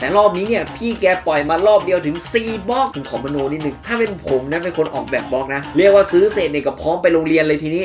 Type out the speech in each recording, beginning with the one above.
แต่รอบนี้เนี่ยพี่แกปล่อยมารอบเดียวถึง 4บล็อกผมขอมโนนิดนึง ถ้าเป็นผมนะเป็นคนออกแบบบล็อกนะ เรียกว่าซื้อเสร็จเนี่ยก็พร้อมไปโรงเรียนเลยทีนี้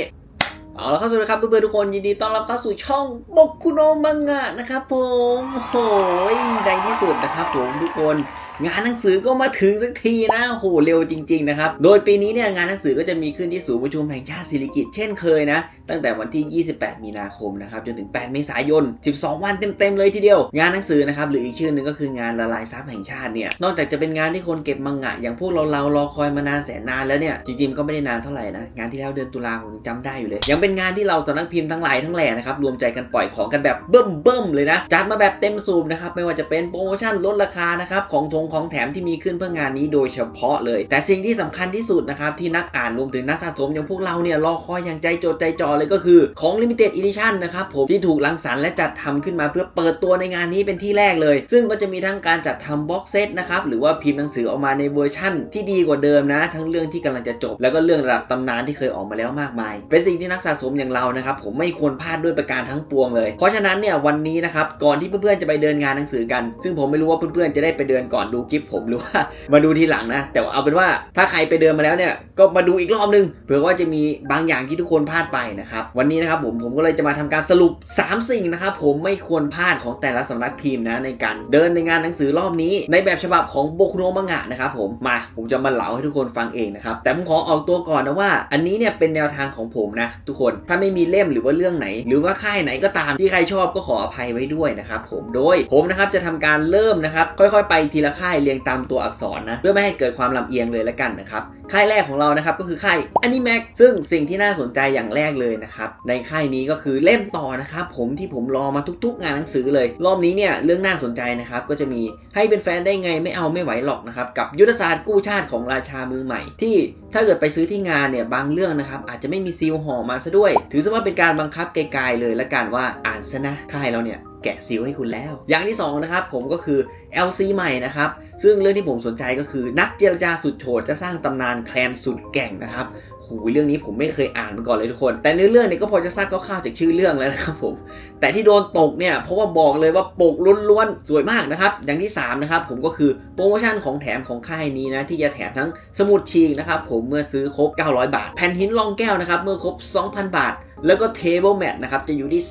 เอาละครับสวัสดีครับเพื่อนๆทุกคนยินดีต้อนรับเข้าสู่ช่องบกคุโนมังงะนะครับผมโอ้ยในที่สุดนะครับผมทุกคน งานหนังสือก็มาถึงสักทีนะโหเร็วจริง ๆ นะครับ โดยปีนี้เนี่ยงานหนังสือก็จะมีขึ้นที่ศูนย์ประชุมแห่งชาติศิริกิติ์เช่นเคยนะ ตั้งแต่วันที่ 28 มีนาคมนะครับจนถึง 8 เมษายน 12 วันเต็ม ๆ เลยทีเดียว งานหนังสือนะครับหรืออีกชื่อหนึ่งก็คืองานละลายซับแห่งชาติเนี่ยนอกจากจะเป็นงานที่คนเก็บมังงะอย่างพวกเราเรารอคอยมานานแสนนานแล้วเนี่ยจริงๆก็ไม่ได้นานเท่าไหร่นะงานที่แล้วเดือนตุลาผมจำได้อยู่เลย ยังเป็นงานที่เราสำนักพิมพ์ทั้งหลายทั้งแหล่นะครับรวมใจกันปล่อยของกันแบบเบิ่มๆเลยนะจัดมาแบบเต็มสูบนะครับไม่ว่าจะเป็นโปรโมชั่นลดราคานะครับของทงของแถมที่มีขึ้นเพื่องานนี้โดยเฉพาะเลย แต่สิ่งที่สำคัญที่สุดนะครับที่นักอ่านรวมถึงนักสะสมอย่างพวกเราเนี่ยรอคอยอย่างใจจดใจจ่อเลยก็คือของ Limited Edition นะครับผมที่ถูกรังสรรค์และจัดทำขึ้นมาเพื่อเปิดตัวในงานนี้เป็นที่แรกเลย ซึ่งก็จะมีทั้งการจัดทำบ็อกเซตนะครับหรือว่าพิมพ์หนังสือออกมาในเวอร์ชั่น ที่ดีกว่าเดิมนะ ทั้งเรื่องที่กำลังจะจบ แล้วก็เรื่องระดับตำนานที่เคยออกมาแล้วมากมาย เป็นสิ่งที่นักสะสมอย่างเรานะครับผมไม่ควรพลาดด้วยประการทั้งปวงเลย เพราะฉะนั้นเนี่ยวันนี้นะครับก่อนที่เพื่อนๆจะไปเดินงานหนังสือกัน ซึ่งผมไม่รู้ว่าเพื่อนๆจะได้ไปเดินก่อนดูคลิปผมหรือว่ามาดูทีหลังนะ แต่เอาเป็นว่าถ้าใครไปเดินมาแล้วเนี่ยก็มาดูอีกรอบนึงเผื่อว่าจะมีบางอย่างที่ทุกคนพลาดไปนะครับวันนี้นะครับผมผมก็เลยจะมาทำการสรุป 3 สิ่งนะครับผมไม่ควรพลาดของแต่ละสำนักพิมพ์นะในการเดินในงานหนังสือรอบนี้ ในแบบฉบับของโบคุโนมังงะนะครับผมมาผมจะมาเล่าให้ทุกคนฟังเองนะครับแต่ผมขอออกตัวก่อนนะว่า อันนี้เนี่ยเป็นแนวทางของผมนะทุกคนถ้าไม่มีเล่มหรือว่าเรื่องไหน หรือว่าค่ายไหนก็ตามที่ใครชอบก็ขออภัยไว้ด้วยนะครับผมโดยผมนะครับจะทำการเริ่มนะครับค่อยๆ ไปทีละค่า่ายเรียงตามตัวอักษรนะเพื่อไม่ให้เกิดความลำเอียงเลยละกันนะครับค่ายแรกของเรานะครับก็คือค่ายอนิแม็กซึ่งสิ่งที่น่าสนใจอย่างแรกเลยนะครับในค่ายนี้ก็คือเล่มต่อนะครับผมที่ผมรอมาทุก ๆ งานหนังสือเลย รอบนี้เนี่ยเรื่องน่าสนใจนะครับก็จะมีให้เป็นแฟนได้ไงไม่เอาไม่ไหวหรอกนะครับกับยุทธศาสตร์กู้ชาติของราชามือใหม่ ที่ถ้าเกิดไปซื้อที่งานเนี่ยบางเรื่องนะครับอาจจะไม่มีซีลห่อมาซะด้วย ถือซะว่าเป็นการบังคับไกลๆเลยละกันว่าอ่านซะนะค่ายเราเนี่ย แกะซีลให้คุณแล้ว อย่างที่2นะครับผมก็คือ LC ใหม่นะครับ ซึ่งเรื่องที่ผมสนใจก็คือ นักเจรจาสุดโฉดจะสร้างตำนานแคลนสุดแก่งนะครับหูเรื่องนี้ผมไม่เคยอ่านมาก่อนเลยทุกคน แต่เนื้อเรื่องเนี่ยก็พอจะทราบคร่าวๆจากชื่อเรื่องแล้วนะครับผม แต่ที่โดนตกเนี่ย เพราะว่าบอกเลยว่าปกล้วนๆ สวยมากนะครับ อย่างที่ 3 นะครับ ผมก็คือโปรโมชั่นของแถมของค่ายนี้นะ ที่จะแถมทั้งสมุดฉีกนะครับผมเมื่อซื้อครบ 900 บาท แผ่นหินรองแก้วนะครับ เมื่อครบ 2,000 บาท แล้วก็เทเบิลแมทนะครับจะอยู่ที่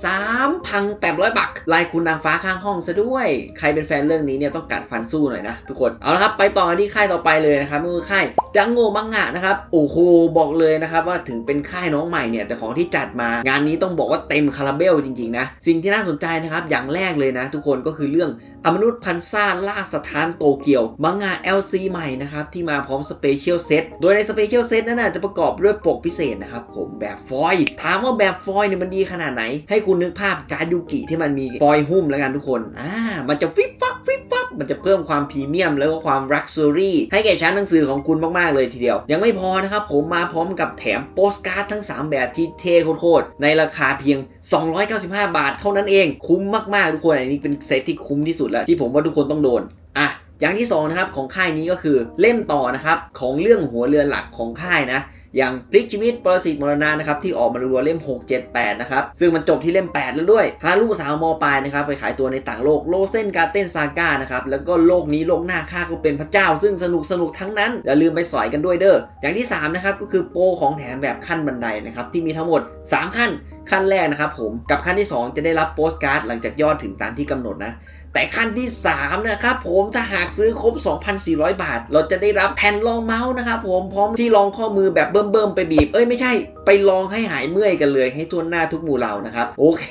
3,800บาทลายคุณนางฟ้าข้างห้องซะด้วย ใครเป็นแฟนเรื่องนี้เนี่ยต้องกัดฟันสู้หน่อยนะทุกคนเอาละครับไปต่อที่ค่ายต่อไปเลยนะครับก็คือค่ายดังโงมังงะนะครับโอ้โหบอกเลยนะครับว่าถึงเป็นค่ายน้องใหม่เนี่ยแต่ของที่จัดมางานนี้ต้องบอกว่าเต็มคาราเบลจริงๆนะสิ่งที่น่าสนใจนะครับอย่างแรกเลยนะ ทุกคนก็คือเรื่อง อมนุษย์พันซ่าล่าสถานโตเกียวมังงะ LC ใหม่นะครับ ที่มาพร้อมสเปเชียลเซต โดยในสเปเชียลเซตนั้นนะจะประกอบด้วยปกพิเศษนะครับ ผมแบบฟอยถามว่าแบบฟอยเนี่ยมันดีขนาดไหน ให้คุณนึกภาพการยูกิที่มันมีฟอยหุ้มแล้วกันทุกคน อ่า มันจะฟิบฟับฟิบฟับมันจะเพิ่มความพรีเมียม แล้วก็ความรักซ์รี่ให้แก่ชั้นหนังสือของคุณมากๆเลยทีเดียว ยังไม่พอนะครับผมมาพร้อมกับแถมโปสการ์ดทั้ง 3 แบบที่เท่โคตรในราคาเพียง 295 บาท เท่านั้นเองคุ้มมากๆทุกคนอันนี้เป็นเซตที่คุ้มที่สุดแล้วที่ผมว่าทุกคนต้องโดนอะอย่างที่สองนะครับของค่ายนี้ก็คือเล่มต่อนะครับของเรื่องหัวเรือหลักของค่ายนะอย่างพลิกชีวิตปรสิตมรณะนะครับที่ออกมารัวเล่ม 6 7 8 นะครับ ซึ่งมันจบที่เล่ม 8 แล้วด้วยฮารุสาวมอปลายนะครับไปขายตัวในต่างโลกโลเซนการเต้นซาก้านะครับ แล้วก็โลกนี้โลกหน้าข้าก็เป็นพระเจ้า ซึ่งสนุกสนุกทั้งนั้น อย่าลืมไปสอยกันด้วยเด้ออย่างที่ 3 นะครับ ก็คือโปรของแถมแบบขั้นบันไดนะครับที่มีทั้งหมด 3 ขั้นขั้นแรกนะครับผมกับขั้นที่ 2 จะได้รับโปสการ์ดหลังจากยอดถึงตามที่กำหนดนะ แต่ขั้นที่ 3 นะครับผมถ้าหากซื้อครบ 2,400 บาท เราจะได้รับแผ่นรองเมาส์นะครับผมพร้อมที่รองข้อมือแบบเบิ่มๆไปบีบ เอ้ยไม่ใช่ไปลองให้หายเมื่อยกันเลย ให้ทั่วหน้าทุกหมู่เหล่านะครับ โอเค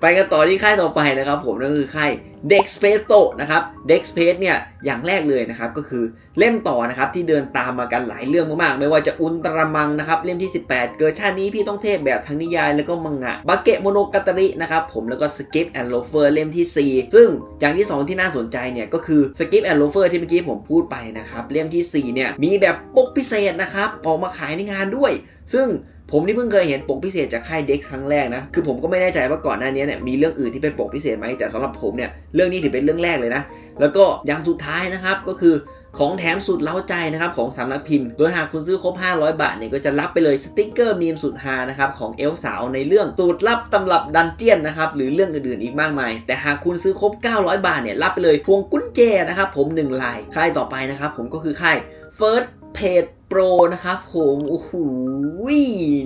ไปกันต่อที่ค่ายต่อไปนะครับผมนั่นคือค่าย Dex p a c e โตนะครับ Dex p a c e เนี่ยอย่างแรกเลยนะครับก็คือเล่มต่อนะครับที่เดินตามมากันหลายเรื่องมากๆ ไม่ว่าจะอุลตรามังนะครับเล่มที่ 18 เกิดชาตินี้พี่ต้องเทพแบบทั้งนิยายแล้วก็มังงะบาเกะโมโนกาตารินะครับผมแล้วก็ Skip and Loafer เล่มที่ 4 ซึ่งอย่างที่ 2 ที่น่าสนใจเนี่ยก็คือ Skip and Loafer ที่เมื่อกี้ผมพูดไปนะครับ เล่มทีสี่ 4 เนี่ยมีแบบปกพิเศษนะครับออกมาขายในงานด้วย ซึ่งผมนี่เพิ่งเคยเห็นปกพิเศษจากค่ายเด็กครั้งแรกนะ คือผมก็ไม่แน่ใจว่าก่อนหน้านี้เนี่ยมีเรื่องอื่นที่เป็นปกพิเศษไหมแต่สำหรับผมเนี่ยเรื่องนี้ถือเป็นเรื่องแรกเลยนะ แล้วก็อย่างสุดท้ายนะครับก็คือ ของแถมสุดเล้าใจนะครับของสำนักพิมพ์ โดยหากคุณซื้อครบ 500 บาทเนี่ยก็จะรับไปเลยสติกเกอร์มีมสุดฮานะครับของเอลสาวในเรื่องสูตรลับตำรับดันเจียนนะครับหรือเรื่องอื่นๆอีกมากมาย แต่หากคุณซื้อครบ 900 บาทเนี่ยรับไปเลยพวงกุญแจนะครับผม1ลายค่ายต่อไปนะครับผมก็คือค่าย First Page Pro นะครับผมโอ้โห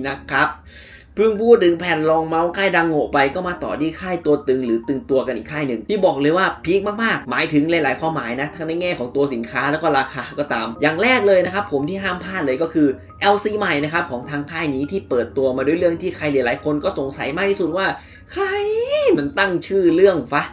นะครับ เพิ่งพูดถึงแผ่นรองเมาส์ค่ายดังโง่ไปก็มาต่อที่ค่ายตัวตึงหรือตึงตัวกันอีกค่ายหนึ่งที่บอกเลยว่าพีคมากๆ หมายถึงหลายๆ ความหมายนะ ทั้งในแง่ของตัวสินค้าแล้วก็ราคาก็ตาม อย่างแรกเลยนะครับผมที่ห้ามพลาดเลยก็คือ LC ใหม่นะครับของทางค่ายนี้ที่เปิดตัวมาด้วยเรื่องที่ใครหลายๆคนก็สงสัยมากที่สุดว่า ใครมันตั้งชื่อเรื่องฟะ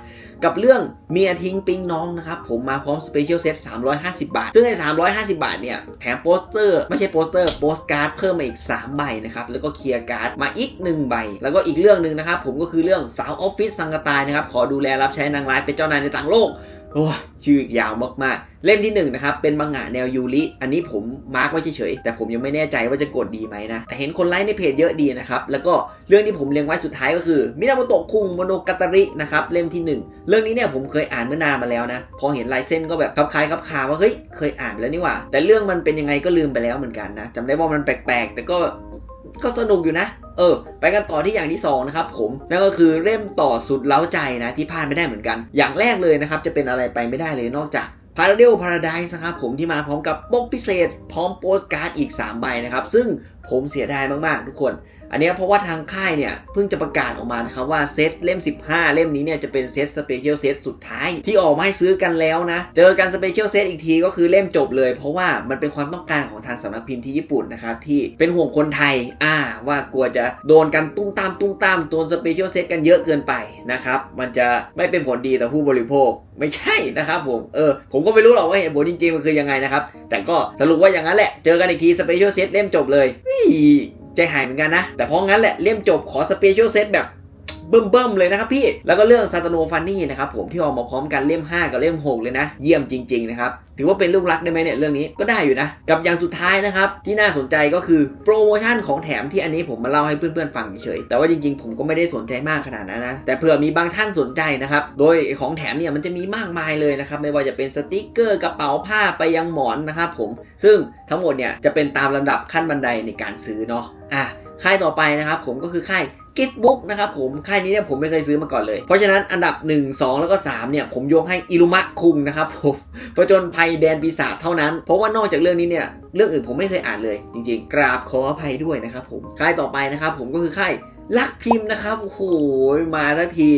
กับเรื่องเมียทิ้งปิงน้องนะครับ ผมมาพร้อมสเปเชียลเซต350 บาท ซึ่งใน350 บาทเนี่ย แถมโปสเตอร์ ไม่ใช่โปสเตอร์โปสการ์ดเพิ่มมาอีก 3 ใบนะครับ แล้วก็เคลียร์การ์ดมาอีก 1 ใบ แล้วก็อีกเรื่องหนึ่งนะครับ ผมก็คือเรื่องสาวออฟฟิศสังกตายนะครับ ขอดูแลรับใช้นางร้ายเป็นเจ้านายในต่างโลก โอ้ชื่อยาวมากๆ เล่มที่1นงนะครับ เป็นมังงะแนวยูริ อันนี้ผมมาร์กไว้เฉยๆ แต่ผมยังไม่แน่ใจว่าจะกดดีไหมนะ แต่เห็นคนไลค์ในเพจเยอะดีนะครับ แล้วก็เรื่องที่ผมเรียงไว้สุดท้ายก็คือมินาโมโตะคุงโมโนกาตารินะครับ เล่มที่ 1 เรื่องนี้เนี่ยผมเคยอ่านเมื่อนานมาแล้วนะ พอเห็นลายเส้นก็แบบคลับคล้ายคลับคาว่าเฮ้ยเคยอ่านไปแล้วนี่หว่า แต่เรื่องมันเป็นยังไงก็ลืมไปแล้วเหมือนกันนะจำได้ว่ามันแปลกๆ แต่ก็ ก็สนุกอยู่นะ เออ ไปกันต่อที่อย่างที่2นะครับผมนั่นก็คือเล่มต่อสุดเล้าใจนะที่พลาดไม่ได้เหมือนกัน อย่างแรกเลยนะครับจะเป็นอะไรไปไม่ได้เลยนอกจากพาราเดลพาราไดส์นะครับผมที่มาพร้อมกับปกพิเศษ พร้อมโปสการ์ดอีก 3 ใบนะครับ ซึ่งผมเสียดายมาก ๆ ทุกคน อันนี้เพราะว่าทางค่ายเนี่ยเพิ่งจะประกาศออกมานะครับว่าเซตเล่ม 15 เล่มนี้เนี่ยจะเป็นเซตสเปเชียลเซตสุดท้ายที่ออกมาให้ซื้อกันแล้วนะ เจอกันสเปเชียลเซตอีกทีก็คือเล่มจบเลย เพราะว่ามันเป็นความต้องการของทางสำนักพิมพ์ที่ญี่ปุ่นนะครับที่เป็นห่วงคนไทยอ่าว่ากลัวจะโดนกันตุ้มตามตุ้มตามตัวสเปเชียลเซตกันเยอะเกินไปนะครับมันจะไม่เป็นผลดีต่อผู้บริโภคไม่ใช่นะครับผมเออผมก็ไม่รู้หรอกว่าเหตุผลจริงๆมันคือยังไงนะครับแต่ก็สรุปว่าอย่างนั้นแหละเจอกันอีกทีสเปเชียลเซตเล่มจบเลย ใจหายเหมือนกันนะ แต่เพราะงั้นแหละเล่มจบขอสเปเชียลเซตแบบ เบิ่มๆเลยนะครับพี่ แล้วก็เรื่องซาตาโนฟันนี่นะครับผมที่ออกมาพร้อมกันเล่ม 5 กับเล่ม 6 เลยนะ เยี่ยมจริงๆนะครับถือว่าเป็นลูกรักได้ไหมเนี่ยเรื่องนี้ก็ได้อยู่นะ กับอย่างสุดท้ายนะครับที่น่าสนใจก็คือโปรโมชั่นของแถมที่อันนี้ผมมาเล่าให้เพื่อนๆฟังเฉยๆแต่ว่าจริงๆ ผมก็ไม่ได้สนใจมากขนาดนั้นนะแต่เผื่อมีบางท่านสนใจนะครับโดยของแถมเนี่ยมันจะมีมากมายเลยนะครับไม่ว่าจะเป็นสติกเกอร์กระเป๋าผ้าไปยังหมอนนะครับผมซึ่งทั้งหมดเนี่ยจะเป็นตามลำดับขั้นบันไดในการซื้อเนาะอะค่ายต่อไปนะครับผมก็คือค่าย กิฟต์บุ๊กนะครับผมค่ายนี้เนี่ยผมไม่เคยซื้อมาก่อนเลย เพราะฉะนั้นอันดับ 1 2 แล้วก็ 3 เนี่ย ผมยกให้อิลุมะคุงนะครับผมประจนภัยแดนปีศาจเท่านั้น เพราะว่านอกจากเรื่องนี้เนี่ย เรื่องอื่นผมไม่เคยอ่านเลย จริงๆ กราบขออภัยด้วยนะครับผมค่ายต่อไปนะครับผมก็คือค่ายลักพิมพ์นะครับโอ้โหมาสักที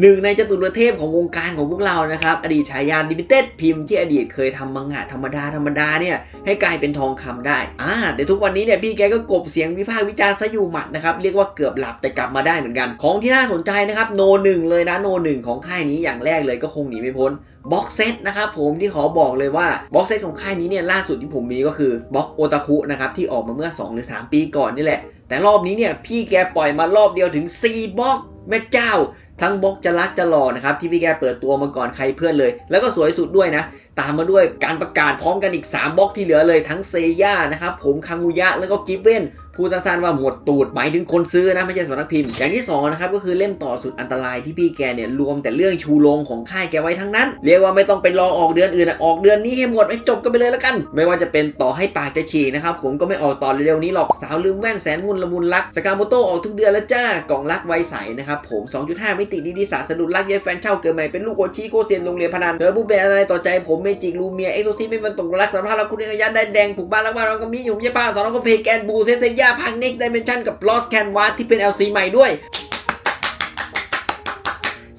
หนึ่งในจตุรเทพของวงการของพวกเรานะครับ อดีตฉายาดิมิเต็ดพิมพ์ที่อดีตเคยทำมังงะธรรมดาธรรมดาเนี่ยให้กลายเป็นทองคำได้อ่าแต่ทุกวันนี้เนี่ยพี่แกก็กบเสียงวิพากษ์วิจารณ์ซะอยู่หมัดนะครับเรียกว่าเกือบหลับแต่กลับมาได้เหมือนกัน ของที่น่าสนใจนะครับโนหนึ่งเลยนะโนหนึ่งของค่ายนี้อย่างแรกเลยก็คงหนีไม่พ้นบ็อกเซตนะครับผมที่ขอบอกเลยว่าบ็อกเซตของค่ายนี้เนี่ยล่าสุดที่ผมมีก็คือบ็อกโอตาคุนะครับที่ออกมาเมื่อ 2 หรือ 3 ปีก่อนนี่แหละ แต่รอบนี้เนี่ยพี่แกปล่อยมารอบเดียวถึง4บ็อกแม่เจ้า ทั้งบล็อกจะรักจะหล่อนะครับที่พี่แกเปิดตัวมาก่อนใครเพื่อนเลย แล้วก็สวยสุดด้วยนะ ตามมาด้วยการประกาศพร้อมกันอีก 3บล็อกที่เหลือเลยทั้งเซย่านะครับผมคังุยะแล้วก็กิฟเว่น พูดสั้นๆว่าหมดตูดหมายถึงคนซื้อนะไม่ใช่สำนักพิมพ์ อย่างที่2นะครับก็คือเล่มต่อสุดอันตรายที่พี่แกเนี่ยรวมแต่เรื่องชูโรงของค่ายแกไว้ทั้งนั้น เรียกว่าไม่ต้องไปรอออกเดือนอื่นอะออกเดือนนี้ให้หมดให้จบกันไปเลยแล้วกัน ไม่ว่าจะเป็นต่อให้ปากจะฉีกนะครับผมก็ไม่ออกต่อเร็วๆนี้หรอกสาวลืมแว่นแสนมุนละมุนรักสกาโมโตออกทุกเดือนแล้วจ้ากล่องรักไวใสนะครับผม 2.5 มิติดีดีสาสะดุดรักเย้แฟนเช่าเกิดใหม่เป็นลูกโอชิโกเซียนโรงเรียนพนันเธอผู้เป็นอะไรต่อใจผมเมจิกลูเมียเอ็กโซซิไม่เป็นตกรักสารพัดรักคุณเอกยันได้แดงผูกบ้านรักบ้านเราก็มีอยู่ยี่ป้าสองเราก็เพแกนบูเซเซย่าพังเน็กไดเมนชั่นกับลอสแคนวาที่เป็น LC ใหม่ด้วย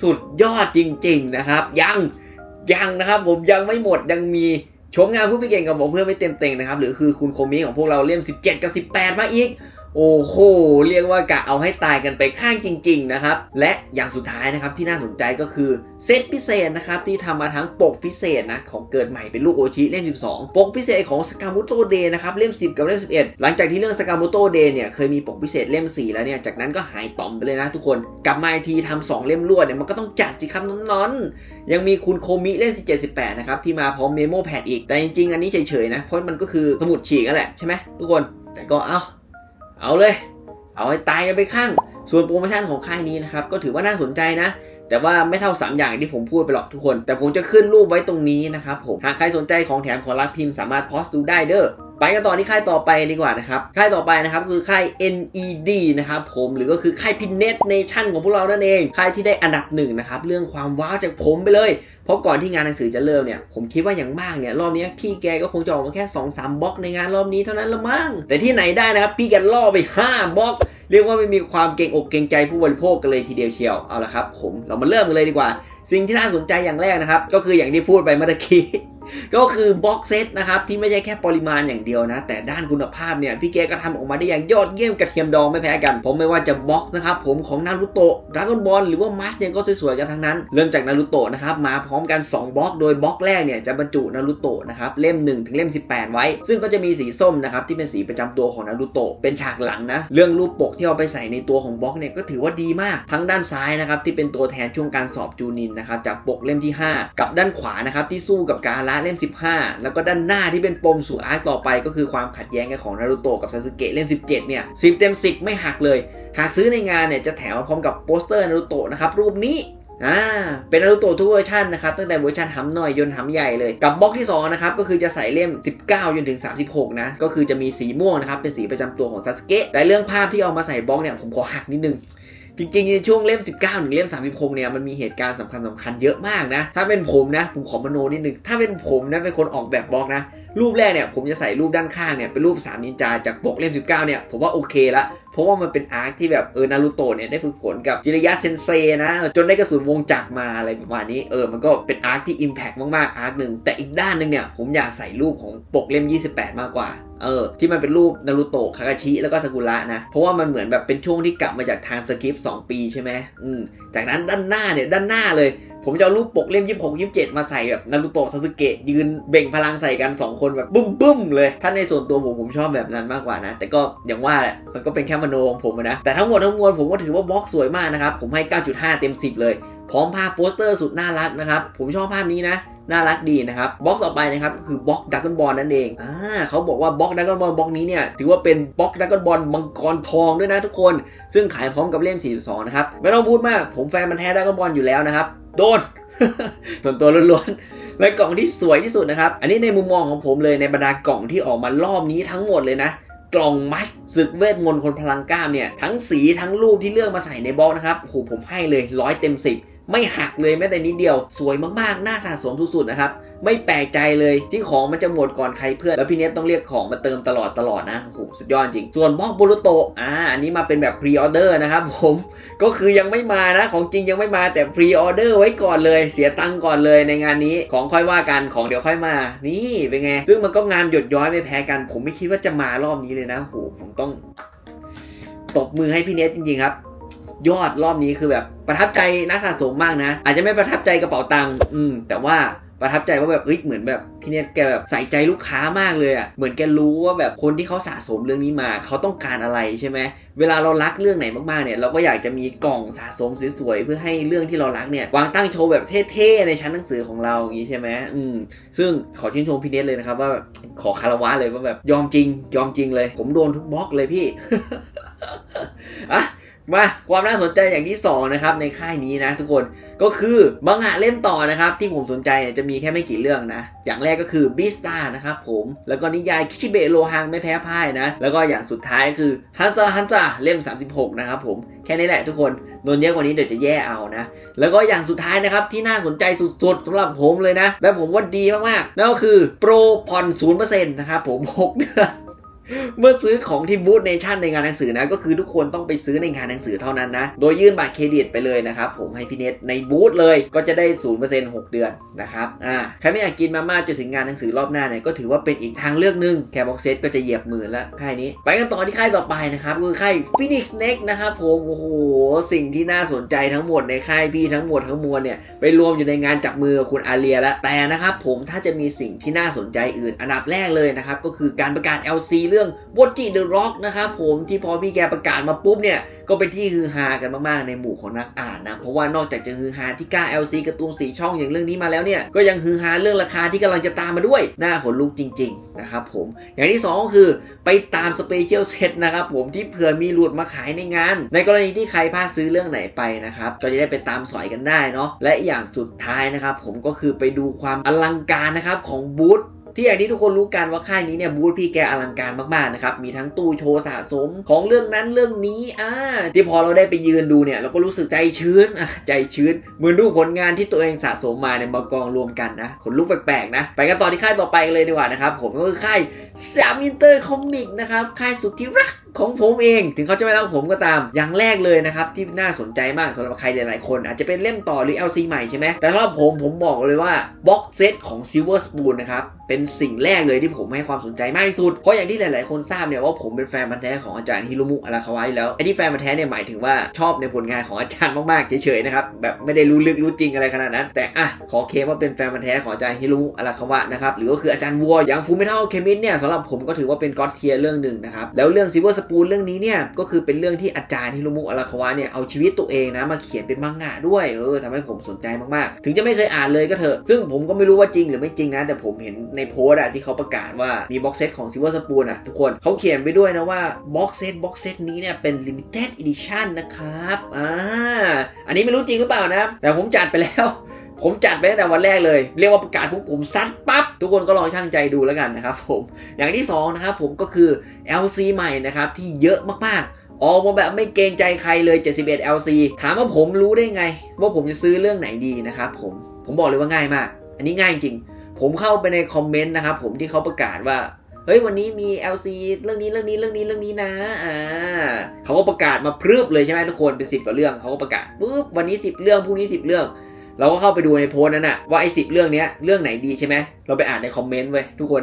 สุดยอดจริง ๆ นะครับ ยังยังนะครับผมยังไม่หมดยังมีชมงานผู้พิเก่งกับผมเพื่อไม่เต็มเต็งนะครับ หรือคือคุณโคมิของพวกเราเล่ม 17 กับ 18 มาอีก โอ้โห เรียกว่ากะเอาให้ตายกันไปข้างจริง ๆ นะครับ และอย่างสุดท้ายนะครับที่น่าสนใจก็คือเซตพิเศษนะครับที่ทำมาทั้งปกพิเศษนะของเกิดใหม่เป็นลูกโอชิเล่ม 12 ปกพิเศษของสกา m ุโตเดย์นะครับเล่ม 10 กับเล่ม 11 หลังจากที่เรื่องสกา m ุโตเดย์เนี่ยเคยมีปกพิเศษเล่ม 4 แล้วเนี่ยจากนั้นก็หายต่อมไปเลยนะทุกคนกลับมาอีกทีทำสองเล่มรวดเนี่ยมันก็ต้องจัดสิครับน้อนๆยังมีคุณโคมิเล่ม 17 18นะครับที่มาพร้อมเมโมแพดอีกแต่จริงๆอันนี้เฉยๆนะเพราะมันก็คือสมุดฉีกนั่นแหละใช่ไหมทุกคนแต่ก็เอา เอาเลย เอาให้ตายกันไปข้าง ส่วนโปรโมชั่นของค่ายนี้นะครับ ก็ถือว่าน่าสนใจนะ แต่ว่าไม่เท่า 3 อย่างที่ผมพูดไปหรอกทุกคน แต่ผมจะขึ้นรูปไว้ตรงนี้นะครับผม หากใครสนใจของแถมของรักพิมพ์สามารถโพสต์ดูได้เด้อไปกันต่อที่ค่ายต่อไปดีกว่านะครับ ค่ายต่อไปนะครับคือค่าย NED นะครับผมหรือก็คือค่ายพินเนตเนชั่นของพวกเรานั่นเอง ค่ายที่ได้อันดับหนึ่งนะครับ เรื่องความว้าวจากผมไปเลย เพราะก่อนที่งานหนังสือจะเริ่มเนี่ยผมคิดว่าอย่างมากเนี่ยรอบนี้พี่แกก็คงจะออกมาแค่2-3บล็อกในงานรอบนี้เท่านั้นละมั้งแต่ที่ไหนได้นะครับพี่แกล่อไป 5บล็อกเรียกว่าไม่มีความเก่งอกเก่งใจผู้บริโภคกันเลยทีเดียวเชียวเอาละครับ ผมเรามาเริ่มกันเลยดีกว่า สิ่งที่น่าสนใจอย่างแรกนะครับก็คืออย่างที่พูดไปเมื่อกี้ ก็คือบ็อกเซตนะครับที่ไม่ใช่แค่ปริมาณอย่างเดียวนะ แต่ด้านคุณภาพเนี่ยพี่แกก็ทำออกมาได้อย่างยอดเยี่ยมกระเทียมดองไม่แพ้กัน ผมไม่ว่าจะบ็อกนะครับผมของนารูโตะดราก้อนบอลหรือว่ามัสเนี่ยก็สวยๆกันทั้งนั้น เริ่มจากนารูโตะนะครับมาพร้อมกัน 2บล็อกโดยบล็อกแรกเนี่ยจะบรรจุนารูโตะนะครับเล่ม1ถึงเล่ม 18 ไว้ ซึ่งก็จะมีสีส้มนะครับที่เป็นสีประจำตัวของนารูโตะเป็นฉากหลังนะเรื่องรูปปกที่เอาไปใส่ในตัวของบล็อกเนี่ยก็ถือว่าดีมากทั้งด้านซ้ายนะครับที่เป็นตัวแทนช่วงการสอบจูนินนะครับจากปกเล่มที่ 5 กับด้านขวานะครับที่สู้กับกาละเล่ม 15 แล้วก็ด้านหน้าที่เป็นปมสู่อาร์คต่อไปก็คือความขัดแย้งกันของนารูโตะกับซาสึเกะเล่ม 17 เนี่ย 10 เต็ม 10 ไม่หักเลย หากซื้อในงานเนี่ยจะแถมมาพร้อมกับโปสเตอร์นารูโตะนะครับรูปนี้อ่าเป็นนารูโตะทุกเวอร์ชันนะครับตั้งแต่เวอร์ชันหำหน่อยยนหำใหญ่เลย กับบล็อกที่2นะครับก็คือจะใส่เล่ม 19จนถึง 36 นะ ก็คือจะมีสีม่วงนะครับเป็นสีประจำตัวของซาสึเกะแต่เรื่องภาพที่เอามาใส่บล็อกเนี่ยผมขอหักนิดนึง จริงๆในช่วงเล่ม 19 ถึงเล่ม 36 เนี่ยมันมีเหตุการณ์สำคัญสำคัญเยอะมากนะ ถ้าเป็นผมนะ ผมขอมโนนิดนึง ถ้าเป็นผมนะเป็นคนออกแบบบล็อกนะ รูปแรกเนี่ยผมจะใส่รูปด้านข้างเนี่ยเป็นรูป3นินจาจากปกเล่ม 19 เนี่ยผมว่าโอเคละเพราะว่ามันเป็นอาร์คที่แบบเออนารูโตะเนี่ยได้ฝึกฝนกับจิรยะเซนเซนะ จนได้กระสุนวงจักรมาอะไรประมาณนี้เออมันก็เป็นอาร์คที่อิมแพกมากๆอาร์คหนึ่งแต่อีกด้านหนึ่งเนี่ยผมอยากใส่รูปของปกเล่ม 28 มากกว่า เออที่มันเป็นรูปนารูโตะคาคาชิแล้วก็ซากุระนะ เพราะว่ามันเหมือนแบบเป็นช่วงที่กลับมาจากทางสคริปต์2ปีใช่ไหมอืมจากนั้นด้านหน้าเนี่ยด้านหน้าเลย ผมจะเอารูปปกเล่ม26 27มาใส่แบบนารูโตะซาสึเกะยืนเบ่งพลังใส่กัน2คนแบบบึ้มบึ้มเลย ถ้าในส่วนตัวผมผมชอบแบบนั้นมากกว่านะ แต่ก็อย่างว่ามันก็เป็นแค่มโนของผมนะแต่ทั้งหมดทั้งมวลผมก็ถือว่าบล็อกสวยมากนะครับผมให้ 9.5 เต็ม 10 เลย พร้อมภาพโปสเตอร์สุดน่ารักนะครับ ผมชอบภาพนี้นะ น่ารักดีนะครับบล็อกต่อไปนะครับก็คือบล็อกดักกอนบอลนั่นเองอ่าเขาบอกว่าบล็อกดักกอนบอลบล็อกนี้เนี่ยถือว่าเป็นบล็อกดักกอนบอลมังกรทองด้วยนะทุกคน ซึ่งขายพร้อมกับเล่ม 42 นะครับไม่ต้องพูดมากผมแฟนมันแท้ดักกอนบอลอยู่แล้วนะครับโดนส่วนตัวล้วนๆและกล่องที่สวยที่สุดนะครับ อันนี้ในมุมมองของผมเลยในบรรดากล่องที่ออกมารอบนี้ทั้งหมดเลยนะกล่องมัชศึกเวทมนต์คนพลังกล้ามเนี่ยทั้งสีทั้งรูปที่เลือกมาใส่ในบล็อกนะครับโอ้โหผมให้เลยร้อยเต็มสิบ ไม่หักเลยแม้แต่นิดเดียว สวยมากๆหน่าสะสมสุดๆนะครับไม่แปลกใจเลยที่ของมันจะหมดก่อนใครเพื่อน แล้วพี่เนทต้องเรียกของมาเติมตลอดตลอดนะโอ้โหสุดยอดจริง ส่วนบล็อกโบรุโตอ่าอันนี้มาเป็นแบบพรีออเดอร์นะครับผมก็คือยังไม่มานะ ของจริงยังไม่มาแต่พรีออเดอร์ไว้ก่อนเลย เสียตังค์ก่อนเลยในงานนี้ของค่อยว่ากันของเดี๋ยวค่อยมา นี่เป็นไง ซึ่งมันก็งานหยดย้อยไม่แพ้กัน ผมไม่คิดว่าจะมารอบนี้เลยนะโหผมต้อง ตบมือให้พี่เนทจริงๆครับ ยอดรอบนี้คือแบบประทับใจนักสะสมมากนะ อาจจะไม่ประทับใจกระเป๋าตังค์อืมแต่ว่าประทับใจว่าแบบเอ้ยเหมือนแบบพี่เนทแกแบบใส่ใจลูกค้ามากเลยอะ่ะเหมือนแกรู้ว่าแบบคนที่เขาสะสมเรื่องนี้มา เขาต้องการอะไรใช่ไหมเวลาเรารักเรื่องไหนมากๆเนี่ยเราก็อยากจะมีกล่องสะสมสวยๆเพื่อให้เรื่องที่เรารักเนี่ยวางตั้งโชว์แบบเท่ๆในชั้นหนังสือของเราอย่างนี้ใช่ไหมอืมซึ่งขอชื่นชมพี่เนทเลยนะครับว่าขอคารวะเลยว่าแบบยอมจริง ยอมจริงเลย ผมโดนทุกบล็อกเลยพี่อะ มาความน่าสนใจอย่างที่สองนะครับในค่ายนี้นะทุกคนก็คือมังงะเล่มต่อนะครับ ที่ผมสนใจเนี่ยจะมีแค่ไม่กี่เรื่องนะ อย่างแรกก็คือบิสตานะครับผมแล้วก็นิยายคิชิเบะโลฮังไม่แพ้พ่ายนะ แล้วก็อย่างสุดท้ายคือฮันซาฮันซาเล่ม 36 นะครับผมแค่นี้แหละทุกคนโดนเยอะกว่านี้เดี๋ยวจะแย่เอานะ แล้วก็อย่างสุดท้ายนะครับที่น่าสนใจสุดๆสำหรับผมเลยนะ และผมว่าดีมากๆนั่นก็คือโปรผ่อน0%นะครับผม 6 เดือน เมื่อซื้อของที่บูธเนชั่นในงานหนังสือนะ ก็คือทุกคนต้องไปซื้อในงานหนังสือเท่านั้นนะ โดยยื่นบัตรเครดิตไปเลยนะครับผมให้พี่เนทในบูธเลยก็จะได้0% 6เดือนนะครับอ่าใครไม่อยากกินมาม่าจนถึงงานหนังสือรอบหน้าเนี่ยก็ถือว่าเป็นอีกทางเลือกหนึ่งแคร์บ็อกเซตก็จะเหยียบหมื่นแล้วค่ายนี้ ไปกันต่อที่ค่ายต่อไปนะครับคือค่าย Phoenix Next นะครับผมโอ้โหสิ่งที่น่าสนใจทั้งหมดในค่ายพี่ทั้งหมดทั้งมวลเนี่ยไปรวมอยู่ในงานจับมือคุณอาเลียแล้วแต่นะครับผมถ้าจะมีสิ่งที่น่าสนใจอื่นอันดับแรกเลยนะครับก็คือการประกาศ LC เรื่องรื่องโบจิเดอะร็อกนะครับผมที่พอพี่แกประกาศมาปุ๊บเนี่ย ก็เป็นที่ฮือฮากันมากๆในหมู่ของนักอ่านนะ เพราะว่านอกจากจะฮือฮาที่กล้า LC การ์ตูนสีช่องอย่างเรื่องนี้มาแล้วเนี่ย ก็ยังฮือฮาเรื่องราคาที่กำลังจะตามมาด้วยน่าขนลุกจริง ๆ นะครับผม อย่างที่ 2 ก็คือไปตามสเปเชียลเซตนะครับผมที่เผื่อมีหลุดมาขายในงาน ในกรณีที่ใครพลาดซื้อเรื่องไหนไปนะครับก็จะได้ไปตามสอยกันได้เนาะและอย่างสุดท้ายนะครับผมก็คือไปดูความอลังการนะครับของบูธ ที่อย่างที่ทุกคนรู้กันว่าค่ายนี้เนี่ยบูธพี่แกอลังการมากๆนะครับมีทั้งตู้โชว์สะสมของเรื่องนั้นเรื่องนี้อ่าที่พอเราได้ไปยืนดูเนี่ยเราก็รู้สึกใจชื้นอะใจชื้นเหมือนดูผลงานที่ตัวเองสะสมมาเนี่ยมากองรวมกันนะขนลุกแปลกๆนะไปกันต่อที่ค่ายต่อไปเลยดีกว่านะครับผมก็คือค่ายสามอินเตอร์คอมิกนะครับค่ายสุดที่รัก ของผมเอง ถึงเขาจะไม่รักผมก็ตาม อย่างแรกเลยนะครับที่น่าสนใจมากสำหรับใครหลายๆ คน อาจจะเป็นเล่มต่อหรือ LC ใหม่ใช่ไหมแต่สำหรับผมผมบอกเลยว่าบ็อกเซตของ Silver Spoon นะครับเป็นสิ่งแรกเลยที่ผมให้ความสนใจมากที่สุด เพราะอย่างที่หลาย ๆ คนทราบเนี่ยว่าผมเป็นแฟนพันธ์แท้ของอาจารย์ฮิโรมุอาราคาวะอยู่แล้วไอ้ที่แฟนพันธ์แท้เนี่ยหมายถึงว่าชอบในผลงานของอาจารย์มาก ๆ เฉย ๆ นะครับแบบไม่ได้รู้ลึกรู้จริงอะไรขนาดนั้น แต่อะขอเคว่าเป็นแฟนพันธ์แท้ของอาจารย์ฮิโรมุอาราคาวะนะครับหรือก็คืออาจารย์วัวอย่างฟูเมทัลเคมิสเนี่ยสำหรับผมก็ถือว่าเป็นก็อดเทียเรื่องหนึ่งนะครับแล้วเรื่องซิเวอร์สปูนเรื่องนี้เนี่ยก็คือเป็นเรื่องที่อาจารย์ฮิโรมุอาราคาวะเนี่ยเอาชีวิตตัวเองนะมาเขียนเป็นมังงะด้วยเออทำให้ผมสนใจมากๆ ถึงจะไม่เคยอ่านเลยก็เถอะ ซึ่งผมก็ไม่รู้ว่าจริงหรือไม่จริงนะ แต่ผมเห็นในโพสต์อะที่เขาประกาศว่ามีบ็อกเซตของซิลเวอร์สปูนอะทุกคนเขาเขียนไปด้วยนะว่าบ็อกเซตบ็อกเซตนี้เนี่ยเป็น limited edition นะครับอ่าอันนี้ไม่รู้จริงหรือเปล่านะ แต่ผมจัดไปแล้ว ผมจัดไปตั้งแต่วันแรกเลย เรียกว่าประกาศปุ๊บผมซัดปั๊บ ทุกคนก็ลองช่างใจดูแล้วกันนะครับผม อย่างที่สองนะครับผมก็คือ LC ใหม่นะครับที่เยอะมากๆออกมาแบบไม่เกรงใจใครเลย 71 LC ถามว่าผมรู้ได้ไง ว่าผมจะซื้อเรื่องไหนดีนะครับผม ผมบอกเลยว่าง่ายมาก อันนี้ง่ายจริง ผมเข้าไปในคอมเมนต์นะครับผมที่เขาประกาศว่า เฮ้ยวันนี้มี LC เรื่องนี้เรื่องนี้เรื่องนี้เรื่องนี้นะ อ่าเขาก็ประกาศมาพรึบเลยใช่ไหมทุกคนเป็นสิบกว่าเรื่องเขาก็ประกาศปุ๊บวันนี้ 10 เรื่องพรุ่งนี้ 10 เรื่อง เราก็เข้าไปดูในโพสต์นั้นนะว่าไอ้สิบเรื่องเนี้ยเรื่องไหนดีใช่ไหมเราไปอ่านในคอมเมนต์เว้ยทุกคน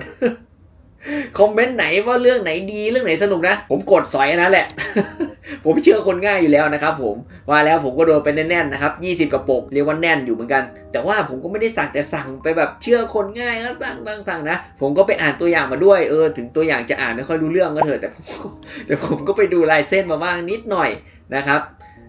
คอมเมนต์ไหนว่าเรื่องไหนดีเรื่องไหนสนุกนะ ผมกดสอยนนั้นแหละ ผมเชื่อคนง่ายอยู่แล้วนะครับผมว่าแล้วผมก็โดนไปแน่นๆนะครับ20กระปุกเรียกว่าแน่นอยู่เหมือนกัน แต่ว่าผมก็ไม่ได้สั่งแต่สั่งไปแบบเชื่อคนง่ายแล้วสั่งสั่งสั่งนะ ผมก็ไปอ่านตัวอย่างมาด้วยเออถึงตัวอย่างจะอ่านไม่ค่อยรู้เรื่องก็เถอะแต่ผมแต่ผมก็ไปดูลายเส้นมาบ้างนิดหน่อยนะครับ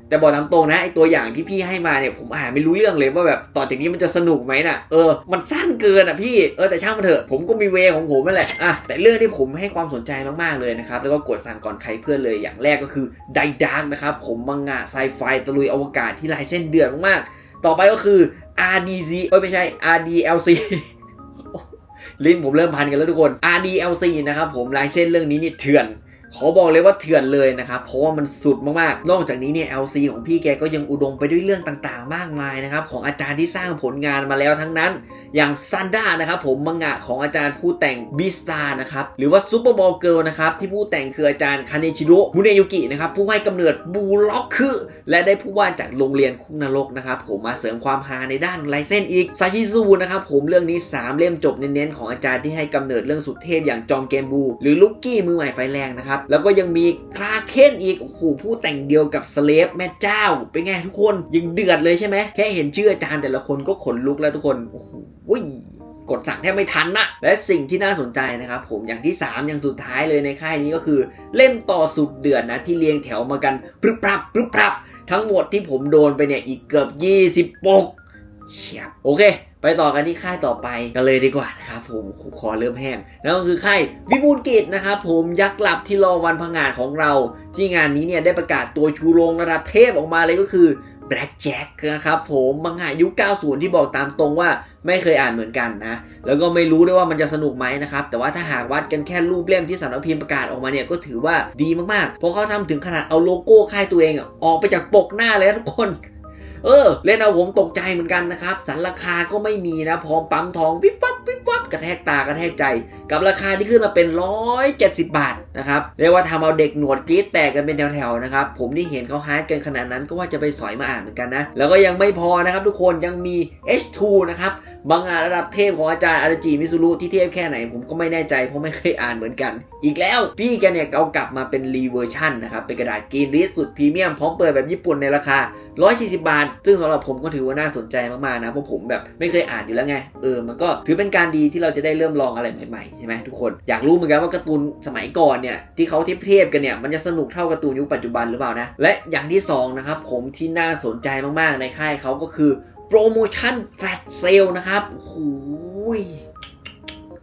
แต่บอกตามตรงนะไอตัวอย่างที่พี่ให้มาเนี่ยผมอ่านไม่รู้เรื่องเลยว่าแบบต่อจากนี้มันจะสนุกไหมน่ะเออมันสั้นเกินอะพี่เออแต่ช่างมันเถอะผมก็มีเวของผมนั่นแหละอะแต่เรื่องที่ผมให้ความสนใจมากๆเลยนะครับแล้วก็กดสั่งก่อนใครเพื่อนเลยอย่างแรกก็คือไดดาร์กนะครับผมมังงะไซไฟตะลุยอวกาศที่ลายเส้นเดือดมากๆต่อไปก็คือ RDC เอ้ยไม่ใช่ RDLC ลิ้นผมเริ่มพันกันแล้วทุกคน RDLC นะครับผมลายเส้นเรื่องนี้นี่เถื่อน ขอบอกเลยว่าเถื่อนเลยนะครับ เพราะว่ามันสุดมากๆ นอกจากนี้เนี่ย LC ของพี่แกก็ยังอุดมไปด้วยเรื่องต่างๆ มากมายนะครับ ของอาจารย์ที่สร้างผลงานมาแล้วทั้งนั้น อย่างซันด้านะครับผมมังงะของอาจารย์ผู้แต่งบีสตาร์นะครับหรือว่าซูเปอร์บอลเกิลนะครับที่ผู้แต่งคืออาจารย์คาเนชิโร่มุเนยุกินะครับผู้ให้กำเนิดบูล็อกคือและได้ผู้วาดจากโรงเรียนคุกนรกนะครับผมมาเสริมความฮาในด้านลายเส้นอีกซาชิซูนะครับผมเรื่องนี้ 3 เล่มจบเน้นๆของอาจารย์ที่ให้กำเนิดเรื่องสุดเทพอย่างจอมเกมบู หรือลุกกี้มือใหม่ไฟแรงนะครับแล้วก็ยังมีคลาเคนอีกโอ้โหผู้แต่งเดียวกับสเลฟแม่เจ้าเป็นไงทุกคนยังเดือดเลยใช่ไหมแค่เห็นชื่ออาจารย์แต่ละคนก็ขนลุกแล้วทุกคนโอ้โหวุ้ยกดสั่งแทบไม่ทันนะและสิ่งที่น่าสนใจนะครับผมอย่างที่ 3 อย่างสุดท้ายเลยในค่ายนี้ก็คือ เล่มต่อสุดเดือดนะที่เรียงแถวมากันปรึบปรับปรึบปรับ ทั้งหมดที่ผมโดนไปเนี่ยอีกเกือบ20ปกเฉียบโอเค ไปต่อกันที่ค่ายต่อไปกันเลยดีกว่านะครับผมขอเริ่มแห้งนั่นก็คือค่ายวิบูลกิจนะครับผมยักษ์หลับที่รอวันพังงานของเรา ที่งานนี้เนี่ยได้ประกาศตัวชูโรงระดับเทพออกมาเลยก็คือ แบล็กแจ็คนะครับผมมังงะยุค 90 ที่บอกตามตรงว่าไม่เคยอ่านเหมือนกันนะ แล้วก็ไม่รู้ด้วยว่ามันจะสนุกไหมนะครับ แต่ว่าถ้าหากวัดกันแค่รูปเล่มที่สำนักพิมพ์ประกาศออกมาเนี่ยก็ถือว่าดีมากๆ เพราะเขาทำถึงขนาดเอาโลโก้ค่ายตัวเองออกไปจากปกหน้าเลยทุกคน เออ เล่นเอาผมตกใจเหมือนกันนะครับสันราคาก็ไม่มีนะ พร้อมปั๊มทองวิบวับวิบวับกระแทกตากระแทกใจ กับราคาที่ขึ้นมาเป็น 170 บาทนะครับเรียกว่าทำเอาเด็กหนวดกรี๊ดแตกกันเป็นแถวๆนะครับผมที่เห็นเขาฮาร์ดกันขนาดนั้นก็ว่าจะไปสอยมาอ่านเหมือนกันนะแล้วก็ยังไม่พอนะครับทุกคนยังมี H2 นะครับ บางงานระดับเทพของอาจารย์อาราจิมิซุรุที่เทพแค่ไหนผมก็ไม่แน่ใจเพราะไม่เคยอ่านเหมือนกัน อีกแล้วพี่แกเนี่ยเอากลับมาเป็นรีเวอร์ชันนะครับเป็นกระดาษกรีนลิสสุดพรีเมียมพร้อมเปิดแบบญี่ปุ่นในราคา 140 บาท ซึ่งสำหรับผมก็ถือว่าน่าสนใจมากๆนะเพราะผมแบบไม่เคยอ่านอยู่แล้วไงเออมันก็ถือเป็นการดีที่เราจะได้เริ่มลองอะไรใหม่ๆใช่ไหมทุกคนอยากรู้เหมือนกันว่าการ์ตูนสมัยก่อนเนี่ยที่เขาเทียบกันเนี่ยมันจะสนุกเท่าการ์ตูนยุคปัจจุบันหรือเปล่านะและอย่างที่สองนะครับผมที่น่าสนใจมากๆในค่ายเขาก็คือ โปรโมชั่นแฟลชเซลนะครับหูย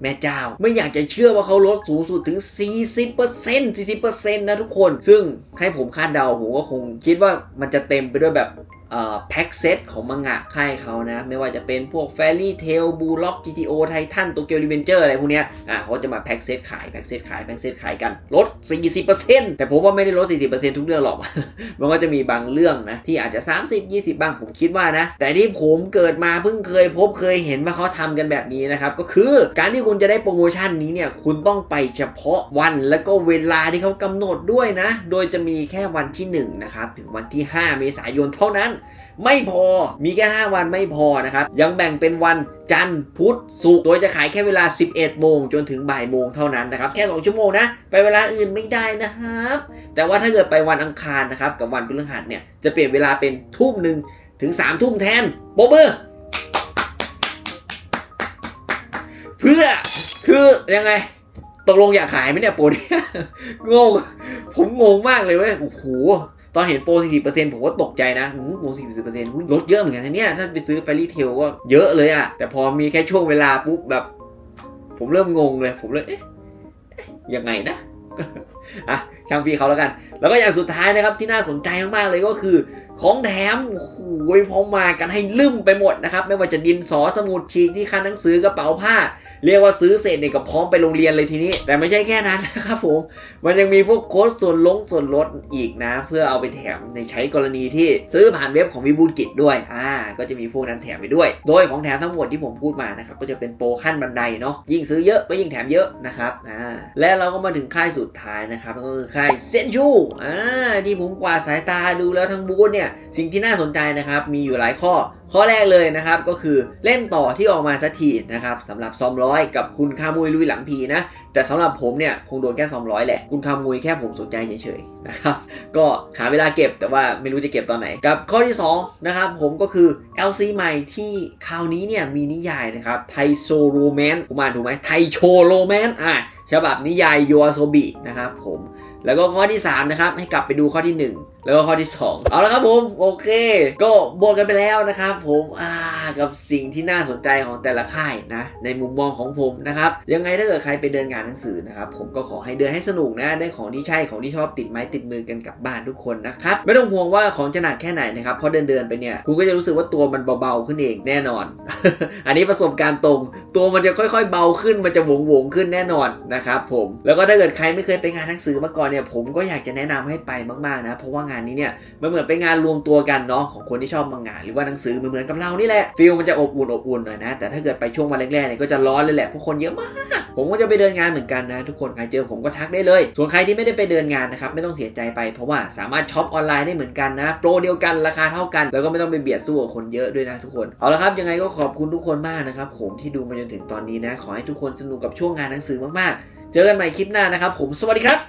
แม่เจ้า ไม่อยากจะเชื่อว่าเขาลดสูงสุดถึง 40% 40%นะทุกคน ซึ่งให้ผมคาดเดาผมก็คงคิดว่ามันจะเต็มไปด้วยแบบ แพ็กเซตของมังงะค่ายเขานะ ไม่ว่าจะเป็นพวก Fairy Tail Blue Lock GTO Titan Tokyo Revenger อะไรพวกเนี้ยอะเขาจะมาแพ็กเซตขายแพ็กเซตขายแพ็กเซตขายกันลด 40%แต่ผมว่าไม่ได้ลด 40%ทุกเรื่องหรอก มันก็จะมีบางเรื่องนะ ที่อาจจะ 30 20 บ้างผมคิดว่านะ แต่ที่ผมเกิดมาเพิ่งเคยพบเคยเห็นว่าเขาทำกันแบบนี้นะครับ ก็คือการที่คุณจะได้โปรโมชั่นนี้เนี่ยคุณต้องไปเฉพาะวันแล้วก็เวลาที่เขากำหนดด้วยนะ โดยจะมีแค่วันที่1นะครับถึงวันที่ 5 เมษายนเท่านั้นไม่พอมีแค่ 5 วันไม่พอนะครับ ยังแบ่งเป็นวันจันทร์พุธศุกร์โดยจะขายแค่เวลา 11 โมงจนถึงบ่ายโมงเท่านั้นนะครับ แค่ 2 ชั่วโมงนะ ไปเวลาอื่นไม่ได้นะครับ แต่ว่าถ้าเกิดไปวันอังคารนะครับ กับวันพฤหัสเนี่ย จะเปลี่ยนเวลาเป็นทุ่มหนึ่งถึง 3 ทุ่มแทนโบเบอร์เพื่อคือยังไงตกลงอยากขายไหมเนี่ยโปรเนี่ยงง ผมงงมากเลยเว้ยโอ้โห ตอนเห็นโปร 40%ผมก็ตกใจนะอื้อโปร 40%ลดเยอะเหมือนกันนะเนี่ย ถ้าไปซื้อไปรีเทลก็เยอะเลยอะแต่พอมีแค่ช่วงเวลาปุ๊บแบบ ผมเริ่มงงเลย ผมเลย เอ๊ะยังไงนะอะช่างพี่เขาแล้วกัน แล้วก็อย่างสุดท้ายนะครับที่น่าสนใจมากๆเลยก็คือ ของแถมโอ้โหพอมากันให้ลืมไปหมดนะครับ ไม่ว่าจะดินสอสมุดฉีกที่คันหนังสือกระเป๋าผ้า เรียกว่าซื้อเสร็จเนี่ยก็พร้อมไปโรงเรียนเลยทีนี้ แต่ไม่ใช่แค่นั้นนะครับผม มันยังมีพวกโค้ดส่วนลงส่วนลดอีกนะ เพื่อเอาไปแถมในใช้กรณีที่ซื้อผ่านเว็บของวิบูลกิจด้วยอ่าก็จะมีพวกนั้นแถมไปด้วย โดยของแถมทั้งหมดที่ผมพูดมานะครับก็จะเป็นโปรขั้นบันไดเนาะยิ่งซื้อเยอะก็ยิ่งแถมเยอะนะครับอ่าและเราก็มาถึงค่ายสุดท้ายนะครับก็คือค่ายเซนชูอ่าที่ผมกวาดสายตาดูแล้วทั้งบูธเนี่ยสิ่งที่น่าสนใจนะครับมีอยู่หลายข้อ ข้อแรกเลยนะครับก็คือเล่นต่อที่ออกมาสักทีนะครับสำหรับซอมร้อยกับคุณคามุยลุยหลังพีนะ แต่สำหรับผมเนี่ยคงโดนแค่ซอมร้อยแหละ คุณคามุยแค่ผมสนใจเฉยๆนะครับ ก็หาเวลาเก็บแต่ว่าไม่รู้จะเก็บตอนไหน กับข้อที่2นะครับผมก็คือ LC ใหม่ที่คราวนี้เนี่ยมีนิยายนะครับไทโซโรแมนผมอ่านถูกไหมไทโชโรแมนอะฉบับนิยายยอาโซบินะครับผมแล้วก็ข้อที่3นะครับให้กลับไปดูข้อที่ 1 แล้วก็ข้อที่ 2 เอาละครับผมโอเค ก็บวกกันไปแล้วนะครับผมอ่ากับสิ่งที่น่าสนใจของแต่ละค่ายนะ ในมุมมองของผมนะครับ ยังไงถ้าเกิดใครไปเดินงานหนังสือนะครับ ผมก็ขอให้เดินให้สนุกนะได้ของที่ใช่ของที่ชอบติดไม้ติดมือกันกลับบ้านทุกคนนะครับ ไม่ต้องห่วงว่าของจะหนักแค่ไหนนะครับเพราะเดินเดินๆไปเนี่ยคุณก็จะรู้สึกว่าตัวมันเบาๆขึ้นเองแน่นอน อันนี้ประสบการณ์ตรง ตัวมันจะค่อยๆ เบาขึ้นมันจะหวงหวงๆขึ้นแน่นอนนะครับผมแล้วก็ถ้าเกิดใครไม่เคยไปงานหนังสือมาก่อนเนี่ยผมก็อยากจะแนะนำให้ไปมากๆนะเพราะว่างานนี้เนี่ยมันเหมือนเป็นงานรวมตัวกันเนาะของคนที่ชอบมังงะหรือว่าหนังสือเหมือนกับเรานี่แหละฟีลมันจะอบอุ่นอบอุ่นหน่อยนะแต่ถ้าเกิดไปช่วงวันแรกๆเนี่ยก็จะร้อนเลยแหละเพราะคนเยอะมากผมก็จะไปเดินงานเหมือนกันนะ ทุกคนใครเจอผมก็ทักได้เลย ส่วนใครที่ไม่ได้ไปเดินงานนะครับไม่ต้องเสียใจไปเพราะว่าสามารถช็อปออนไลน์ได้เหมือนกันนะโปรเดียวกันราคาเท่ากัน แล้วก็ไม่ต้องไปเบียดสู้กับคนเยอะด้วยนะทุกคนเอาละครับยังไงก็ขอบคุณทุกคนมากนะครับผมที่ดูมาจนถึงตอนนี้นะ ขอให้ทุกคนสนุกกับช่วงงานหนังสือมากๆ เจอกันใหม่คลิปหน้านะครับผมสวัสดีครับ